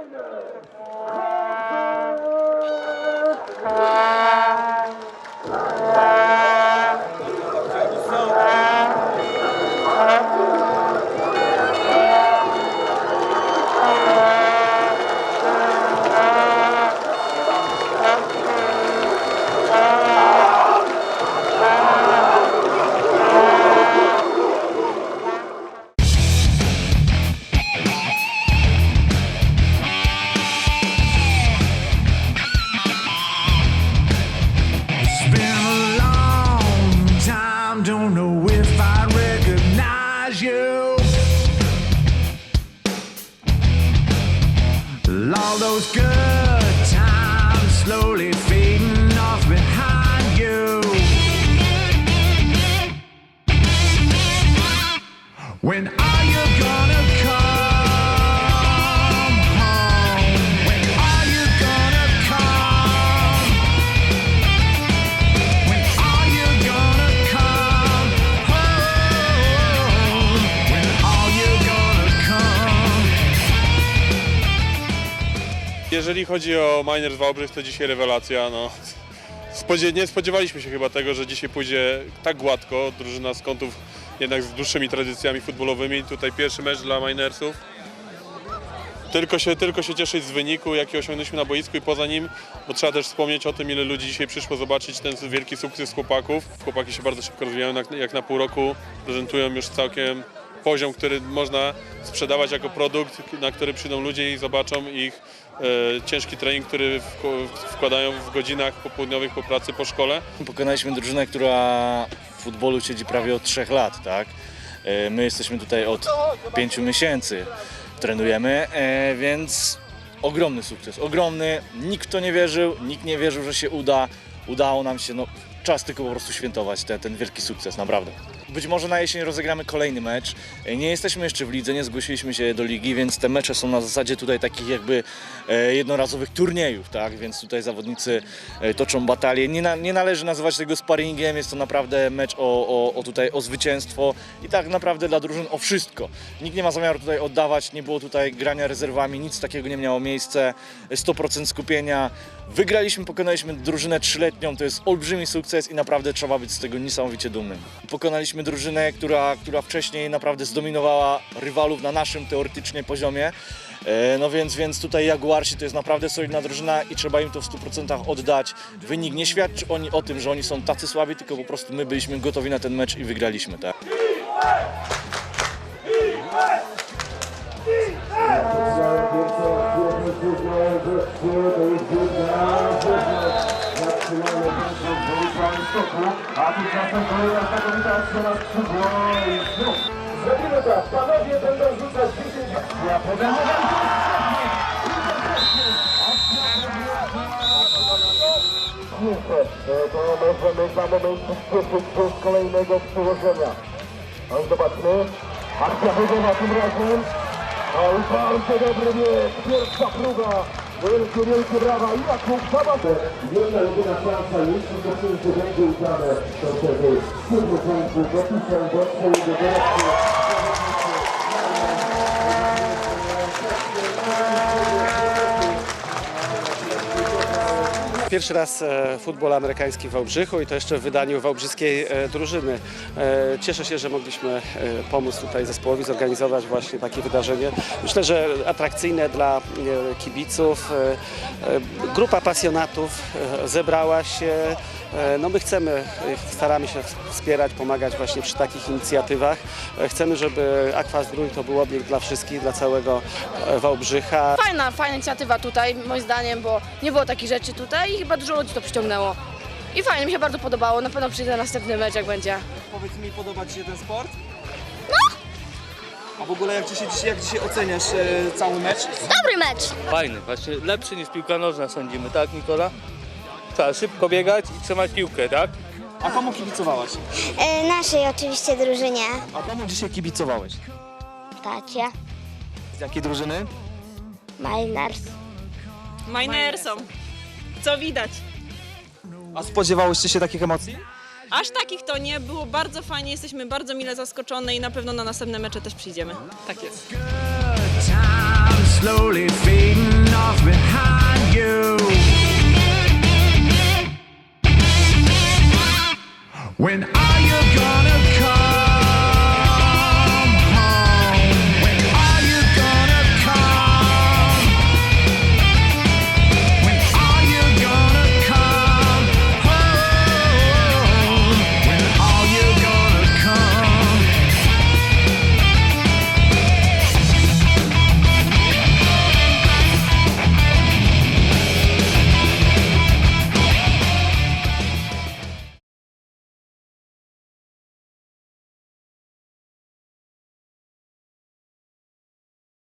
Tigers! Slowly Jeżeli chodzi o Miners Wałbrzych, to dzisiaj rewelacja. No. Spodzie- nie spodziewaliśmy się chyba tego, że dzisiaj pójdzie tak gładko. Drużyna z kątów jednak z dłuższymi tradycjami futbolowymi. Tutaj pierwszy mecz dla Minersów. Tylko się, tylko się cieszyć z wyniku, jaki osiągnęliśmy na boisku i poza nim, bo trzeba też wspomnieć o tym, ile ludzi dzisiaj przyszło zobaczyć ten wielki sukces chłopaków. Chłopaki się bardzo szybko rozwijają, jak, na pół roku prezentują już całkiem poziom, który można sprzedawać jako produkt, na który przyjdą ludzie i zobaczą ich e, ciężki trening, który wk- wkładają w godzinach popołudniowych po pracy, po szkole. Pokonaliśmy drużynę, która w futbolu siedzi prawie od 3 lat, tak? E, My jesteśmy tutaj od 5 miesięcy, trenujemy, e, więc ogromny sukces, ogromny. Nikt to nie wierzył, nikt nie wierzył, że się uda. Udało nam się, no czas tylko po prostu świętować ten, ten wielki sukces, naprawdę. Być może na jesień rozegramy kolejny mecz. E, Nie jesteśmy jeszcze w lidze, nie zgłosiliśmy się do ligi, więc te mecze są na zasadzie tutaj takich jakby e, jednorazowych turniejów, tak? Więc tutaj zawodnicy e, toczą batalie. Nie, na, nie należy nazywać tego sparringiem, jest to naprawdę mecz o, o, o tutaj o zwycięstwo i tak naprawdę dla drużyn o wszystko. Nikt nie ma zamiaru tutaj oddawać, nie było tutaj grania rezerwami, nic takiego nie miało miejsce. 100% skupienia. Wygraliśmy, pokonaliśmy drużynę trzyletnią, to jest olbrzymi sukces i naprawdę trzeba być z tego niesamowicie dumnym. Pokonaliśmy drużynę, która, która wcześniej naprawdę zdominowała rywalów na naszym teoretycznie poziomie. E, No więc, więc tutaj Jaguarsi to jest naprawdę solidna drużyna i trzeba im to w 100% oddać. Wynik nie świadczy oni o tym, że oni są tacy słabi, tylko po prostu my byliśmy gotowi na ten mecz i wygraliśmy. Tak? A tymczasem kolejna znakomita na skrzydło i znów. Zrobimy tak, panowie będą rzucać 10 Ja podam To możemy za moment przyspieszyć do kolejnego przyłożenia. No i zobaczmy. Akcja wygrana tym razem. Oj, bardzo dobry bieg. Pierwsza próba. Wielkie, wielkie brawa. I Jakub Sabatę. Jedna jedyna szansa już do przyjęcia będzie uznane. To wtedy siódmy punktu dopiszę do swojego dyrekcji. Pierwszy raz e, futbol amerykański w Wałbrzychu i to jeszcze w wydaniu wałbrzyskiej e, drużyny. E, Cieszę się, że mogliśmy pomóc tutaj zespołowi zorganizować właśnie takie wydarzenie. Myślę, że atrakcyjne dla kibiców. Grupa pasjonatów zebrała się. No my chcemy, staramy się wspierać, pomagać właśnie przy takich inicjatywach. Chcemy, żeby Aqua Zdrój to był obiekt dla wszystkich, dla całego Wałbrzycha. Fajna, fajna inicjatywa tutaj, moim zdaniem, bo nie było takich rzeczy tutaj chyba dużo ludzi to przyciągnęło. I fajnie, mi się bardzo podobało. Na pewno przyjdę na następny mecz, jak będzie. Powiedz mi, podoba Ci się ten sport? A w ogóle jak dzisiaj, jak dzisiaj oceniasz e, cały mecz? Dobry mecz! Fajny, właśnie lepszy niż piłka nożna sądzimy, tak Nikola? Trzeba szybko biegać i trzymać piłkę, tak? A komu kibicowałaś? E, naszej oczywiście drużynie. A komu dzisiaj kibicowałeś? Tacie, Z jakiej drużyny? Miners. Minersom. Co widać? A spodziewałyście się takich emocji? Aż takich to nie było. Bardzo fajnie, jesteśmy bardzo mile zaskoczone i na pewno na następne mecze też przyjdziemy. Tak jest.